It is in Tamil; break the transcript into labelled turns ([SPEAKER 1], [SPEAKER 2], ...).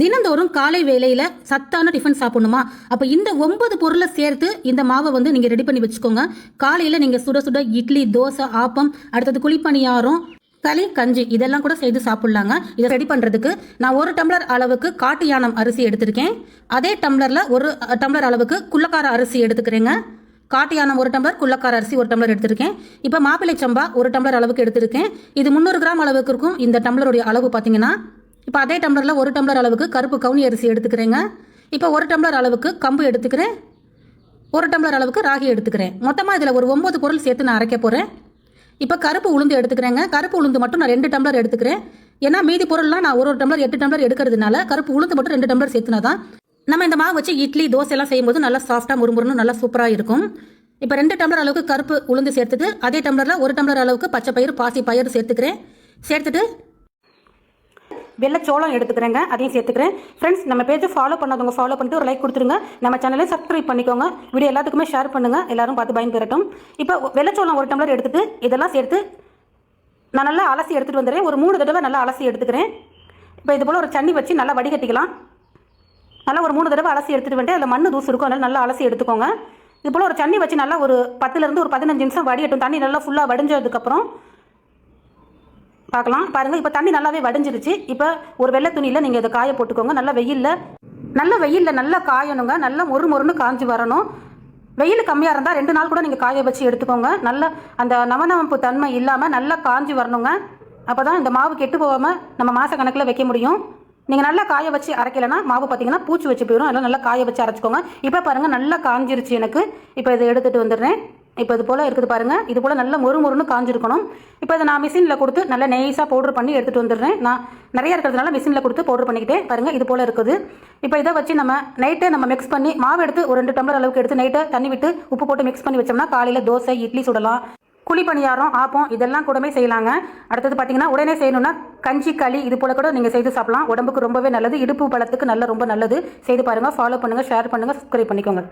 [SPEAKER 1] தினந்தோறும் காலை வேலையில் சத்தான டிஃபன் சாப்பிடணுமா? அப்ப இந்த ஒன்பது பொருளை சேர்த்து இந்த மாவை வந்து நீங்க ரெடி பண்ணி வச்சுக்கோங்க. காலையில நீங்க சுட சுட இட்லி தோசை ஆப்பம் அடுத்தது குழிப்பணியாரம் களி கஞ்சி இதெல்லாம் கூட செய்து சாப்பிட்லாங்க. இதை ரெடி பண்ணுறதுக்கு நான் ஒரு டம்ளர் அளவுக்கு காட்டு யானம் அரிசி எடுத்திருக்கேன். அதே டம்ளரில் ஒரு டம்ளர் அளவுக்கு குள்ளக்கார அரிசி எடுத்துக்கிறேங்க. காட்டு யானம் ஒரு டம்ளர் குள்ளக்கார அரிசி ஒரு டம்ளர் எடுத்திருக்கேன். இப்போ மாப்பிள்ளை சம்பா ஒரு டம்ளர் அளவுக்கு எடுத்திருக்கேன். இது முந்நூறு கிராம் அளவுக்கு இருக்கும். இந்த டம்ளருடைய அளவு பார்த்தீங்கன்னா இப்போ அதே டம்ளரில் ஒரு டம்ளர் அளவுக்கு கருப்பு கவுனி அரிசி எடுத்துக்கிறேங்க. இப்போ ஒரு டம்ளர் அளவுக்கு கம்பு எடுத்துக்கிறேன். ஒரு டம்ளர் அளவுக்கு ராகி எடுத்துக்கிறேன். மொத்தமாக இதில் ஒரு ஒம்பது பொருள் சேர்த்து நான் அரைக்க போகிறேன் இப்போ கருப்பு உளுந்து எடுத்துக்கிறேங்க. கருப்பு உளுந்து மட்டும் நான் ரெண்டு டம்ளர் எடுத்துக்கிறேன். ஏன்னா மீதி பொருள்லாம் நான் ஒரு ஒரு டம்ளர் எட்டு டம்ளர் எடுக்கிறதுனால கருப்பு உளுந்து மட்டும் ரெண்டு டம்ளர் சேர்த்துனா தான் நம்ம இந்த மாவு வச்சு இட்லி தோசை எல்லாம் செய்யும்போது நல்லா சாஃப்டாக முறுமுறுன்னு நல்லா சூப்பராக இருக்கும். இப்போ ரெண்டு டம்ளர் அளவுக்கு கருப்பு உளுந்து சேர்த்துட்டு அதே டம்ளரில் ஒரு டம்ளர் அளவுக்கு பச்சை பயிர் பாசி பயிர் சேர்த்துக்கிறேன். சேர்த்துட்டு வெள்ளச்சோளம் எடுத்துக்கிறேங்க அதையும் சேர்த்துக்கிறேன். ஃப்ரெண்ட்ஸ் நம்ம பேஜை ஃபாலோ பண்ணாதவங்க ஃபாலோ பண்ணிட்டு ஒரு லைக் கொடுத்துருங்க. நம்ம சேனலை சப்ஸ்கிரைப் பண்ணிக்கோங்க. வீடியோ எல்லாத்துக்குமே ஷேர் பண்ணுங்கள் எல்லாரும் பார்த்து பயன்பெறட்டும். இப்போ வெள்ளச்சோளம் ஒரு டம்ளர் எடுத்துட்டு இதெல்லாம் சேர்த்து நான் நல்லா அலசி எடுத்துகிட்டு வந்துடுறேன். ஒரு மூணு தடவை நல்லா அலசி எடுத்துக்கிறேன். இப்போ இது போல் ஒரு சன்னி வச்சு நல்லா வடிகட்டிக்கலாம். நல்லா ஒரு மூணு தடவை அலசி எடுத்துகிட்டு வந்துட்டு அதில் மண்ணு தூசு இருக்கும். அதனால் நல்லா அலசி எடுத்துக்கோங்க. இது போல் ஒரு சன்னி வச்சு நல்லா ஒரு பத்துலேருந்து ஒரு பதினஞ்சு நிமிஷம் வடிகட்டும் தண்ணி நல்லா ஃபுல்லாக வடிஞ்சதுக்கப்புறம் பார்க்கலாம். பாருங்கள் இப்போ தண்ணி நல்லாவே வடிஞ்சிருச்சு. இப்போ ஒரு வெள்ளை துணியில் நீங்கள் இதை காய போட்டுக்கோங்க. நல்லா வெயிலில். நல்ல வெயிலில் நல்லா காயணுங்க. நல்லா மொறு மொறுன்னு காஞ்சி வரணும். வெயில் கம்மியாக இருந்தால் ரெண்டு நாள் கூட நீங்கள் காய வச்சு எடுத்துக்கோங்க. நல்ல அந்த நவநவப்பு தன்மை இல்லாமல் நல்லா காஞ்சி வரணுங்க. அப்போ தான் இந்த மாவு கெட்டு போகாமல் நம்ம மாத கணக்கில் வைக்க முடியும். நீங்கள் நல்லா காய வச்சு அரைக்கலைன்னா மாவு பார்த்தீங்கன்னா பூச்சி வச்சு போயிடும் அதெல்லாம் நல்லா காய வச்சு அரைச்சிக்கோங்க. இப்போ பாருங்கள் நல்லா காஞ்சிருச்சு எனக்கு. இப்போ இதை எடுத்துகிட்டு வந்துடுறேன். இப்போ இது போல் இருக்குது பாருங்கள் இது போல் நல்லா மொறு மொறுன்னு காஞ்சிருக்கணும். இப்போ இதை நான் மிஷினில் கொடுத்து நல்லா நெய்ஸாக பவுடர் பண்ணி எடுத்துகிட்டு வந்துடுறேன். நான் நிறைய இருக்கிறதுனால மிஷினில் கொடுத்து பவுடர் பண்ணிக்கிட்டே பாருங்கள் இது போல் இருக்குது. இப்போ இதை வச்சு நம்ம நைட்டே நம்ம மிக்ஸ் பண்ணி மாவு எடுத்து ஒரு ரெண்டு டம்ளர் அளவுக்கு எடுத்து நைட்டை தண்ணி விட்டு உப்பு போட்டு மிக்ஸ் பண்ணி வச்சோம்னா காலையில் தோசை இட்லி சுடலாம். குழி பணியாரம் ஆப்பம் இதெல்லாம் கூடமே செய்யலாங்க. அடுத்தது பார்த்தீங்கன்னா உடனே செய்யணும்னா கஞ்சி களி இது போல் கூட நீங்கள் செய்து சாப்பிடலாம். உடம்புக்கு ரொம்பவே நல்லது இடுப்பு பலத்துக்கு நல்ல ரொம்ப நல்லது. செய்து பாருங்கள் ஃபாலோ பண்ணுங்கள் ஷேர் பண்ணுங்கள் சப்ஸ்கிரைப் பண்ணிக்கோங்க.